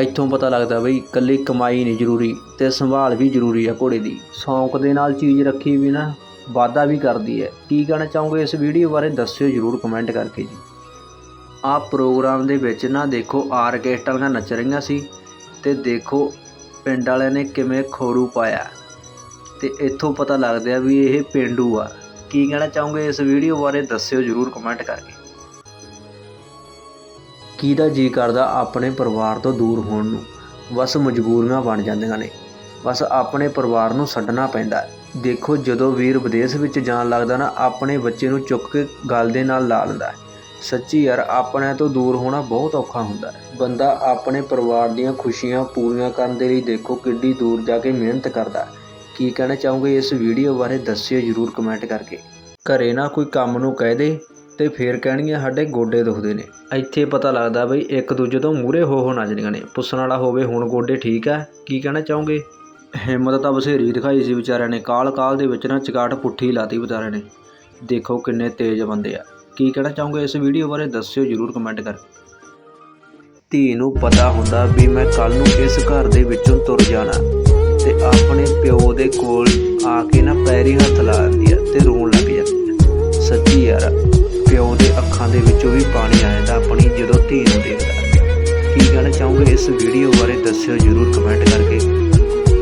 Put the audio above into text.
ਇੱਥੋਂ ਪਤਾ ਲੱਗਦਾ ਬਈ ਇਕੱਲੀ ਕਮਾਈ ਨਹੀਂ ਜ਼ਰੂਰੀ ਤੇ ਸੰਭਾਲ ਵੀ ਜ਼ਰੂਰੀ ਆ ਘੋੜੇ ਦੀ। ਸ਼ੌਂਕ ਦੇ ਨਾਲ ਚੀਜ਼ ਰੱਖੀ ਵੀ ਨਾ, ਵਾਧਾ ਵੀ ਕਰਦੀ ਹੈ। ਕੀ ਕਹਿਣਾ ਚਾਹੋਗੇ ਇਸ ਵੀਡੀਓ ਬਾਰੇ ਦੱਸਿਓ ਜ਼ਰੂਰ ਕਮੈਂਟ ਕਰਕੇ ਜੀ। ਆਹ ਪ੍ਰੋਗਰਾਮ ਦੇ ਵਿੱਚ ਨਾ ਦੇਖੋ ਆਰਕੈਸਟਰਾਂ ਨੱਚ ਰਹੀਆਂ ਸੀ ਤੇ ਦੇਖੋ ਪਿੰਡ ਵਾਲਿਆਂ ਨੇ ਕਿਵੇਂ ਖੋਰੂ ਪਾਇਆ। ਤੇ ਇੱਥੋਂ ਪਤਾ ਲੱਗਦਾ ਵੀ ਇਹ ਪਿੰਡੂ ਆ। ਕੀ ਕਹਿਣਾ ਚਾਹੋਗੇ ਇਸ ਵੀਡੀਓ ਬਾਰੇ ਦੱਸਿਓ ਜ਼ਰੂਰ ਕਮੈਂਟ ਕਰਕੇ। ਕਿਹਦਾ ਜੀ ਕਰਦਾ ਆਪਣੇ ਪਰਿਵਾਰ ਤੋਂ ਦੂਰ ਹੋਣ ਨੂੰ? ਬਸ ਮਜਬੂਰੀਆਂ ਬਣ ਜਾਂਦੀਆਂ ਨੇ। ਬਸ ਆਪਣੇ ਪਰਿਵਾਰ ਨੂੰ ਛੱਡਣਾ ਪੈਂਦਾ ਦੇਖੋ, ਜਦੋਂ ਵੀਰ ਵਿਦੇਸ਼ ਵਿੱਚ ਜਾਣ ਲੱਗਦਾ ਨਾ, ਆਪਣੇ ਬੱਚੇ ਨੂੰ ਚੁੱਕ ਕੇ ਗਲ ਦੇ ਨਾਲ ਲਾ ਲੈਂਦਾ ਸੱਚੀ ਯਾਰ ਆਪਣੇ ਤੋਂ ਦੂਰ ਹੋਣਾ ਬਹੁਤ ਔਖਾ ਹੁੰਦਾ ਹੈ। ਬੰਦਾ ਆਪਣੇ ਪਰਿਵਾਰ ਦੀਆਂ ਖੁਸ਼ੀਆਂ ਪੂਰੀਆਂ ਕਰਨ ਦੇ ਲਈ ਦੇਖੋ ਕਿੱਡੀ ਦੂਰ ਜਾ ਕੇ ਮਿਹਨਤ ਕਰਦਾ ਕੀ ਕਹਿਣਾ ਚਾਹੋਗੇ ਇਸ ਵੀਡੀਓ ਬਾਰੇ, ਦੱਸਿਓ ਜਰੂਰ ਕਮੈਂਟ ਕਰਕੇ। ਘਰੇ ਨਾ ਕੋਈ ਕੰਮ ਨੂੰ ਕਹਿ ਦੇ। ਤੇ ਫੇਰ ਕਹਿਣਗੀਆਂ ਸਾਡੇ ਗੋਡੇ ਦੁਖਦੇ ਨੇ। ਇੱਥੇ ਪਤਾ ਲੱਗਦਾ ਬਈ ਇੱਕ ਦੂਜੇ ਤੋਂ ਮੂਰੇ ਹੋ ਹੋ ਨੱਚਦੀਆਂ ਨੇ। ਪੁੱਛਣ ਵਾਲਾ ਹੋਵੇ ਹੁਣ ਗੋਡੇ ਠੀਕ ਹੈ ਕੀ ਕਹਿਣਾ ਚਾਹੋਗੇ? ਹਿੰਮਤ ਤਾਂ ਬਸੇਰੀ ਦਿਖਾਈ ਸੀ ਵਿਚਾਰਿਆਂ ਨੇ। ਕਾਲ ਕਾਲ ਦੇ ਵਿੱਚ ਨਾ ਚਕਾਟ ਪੁੱਠੀ ਲਾਤੀ ਵਿਚਾਰਿਆਂ ਨੇ। ਦੇਖੋ ਕਿੰਨੇ ਤੇਜ਼ ਬੰਦੇ ਆ। ਕੀ ਕਹਿਣਾ ਚਾਹੋਗੇ ਇਸ ਵੀਡੀਓ ਬਾਰੇ ਦੱਸਿਓ ਜਰੂਰ ਕਮੈਂਟ ਕਰਕੇ ਧੀ ਨੂੰ ਪਤਾ ਹੁੰਦਾ ਵੀ ਮੈਂ ਕੱਲ ਨੂੰ ਇਸ ਘਰ ਦੇ ਵਿੱਚੋਂ ਤੁਰ ਜਾਣਾ ਤੇ ਆਪਣੇ ਪਿਓ ਦੇ ਕੋਲ ਆ ਕੇ ਨਾ ਪੈਰੀ ਹੱਥ ਲਾ। ਅੱਖਾਂ ਦੇ ਵਿੱਚੋਂ ਵੀ ਪਾਣੀ ਆ ਜਾਂਦਾ, ਆਪਣੀ ਜਦੋਂ ਧੀ ਨੂੰ ਦੇਖਦਾ। ਕੀ ਕਹਿਣਾ ਚਾਹੋਗੇ ਇਸ ਵੀਡੀਓ ਬਾਰੇ ਦੱਸਿਓ ਜਰੂਰ ਕਮੈਂਟ ਕਰਕੇ।